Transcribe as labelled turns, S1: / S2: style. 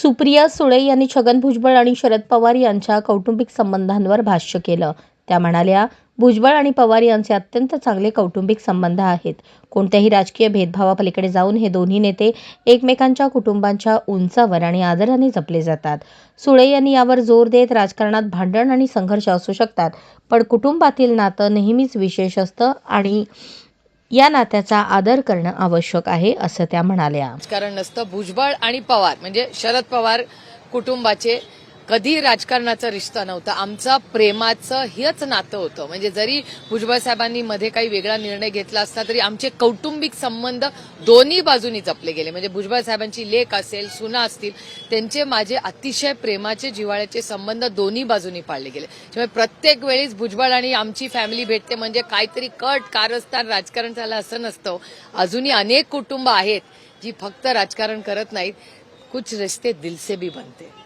S1: सुप्रिया सुळे यांनी छगन भुजबळ आणि शरद पवार यांच्या कौटुंबिक संबंधांवर भाष्य केलं. त्या म्हणाल्या भुजबळ आणि पवार यांचे अत्यंत चांगले कौटुंबिक संबंध आहेत. कोणत्याही राजकीय भेदभावापलीकडे जाऊन हे दोन्ही नेते एकमेकांच्या कुटुंबांच्या उंचावर आणि आदराने जपले जातात. सुळे यांनी यावर जोर देत राजकारणात भांडण आणि संघर्ष असू शकतात पण कुटुंबातील नातं नेहमीच विशेष असतं आणि या नात्याचा आदर करणं आवश्यक आहे असं त्या म्हणाल्या.
S2: कारण नसतं भुजबळ आणि पवार म्हणजे शरद पवार कुटुंबाचे कधी राजकारणाचा रिश्ता नव्हता. आमचं प्रेमाचं हेच नातं होतं. म्हणजे जरी भुजबळ साहेबांनी मध्ये काही वेगळा निर्णय घेतला असता तरी आमचे कौटुंबिक संबंध दोन्ही बाजूनी जपले गेले. म्हणजे भुजबळ साहेबांची लेख असेल सुना असतील त्यांचे माझे अतिशय प्रेमाचे जिव्हाळ्याचे संबंध दोन्ही बाजूनी पाळले गेले. त्यामुळे प्रत्येक वेळीच भुजबळ आणि आमची फॅमिली भेटते. म्हणजे काहीतरी कट कारस्थान राजकारण झालं असं नसतं. अजूनही अनेक कुटुंब आहेत जी फक्त राजकारण करत नाहीत. कुछ रिश्ते दिल से भी बनते.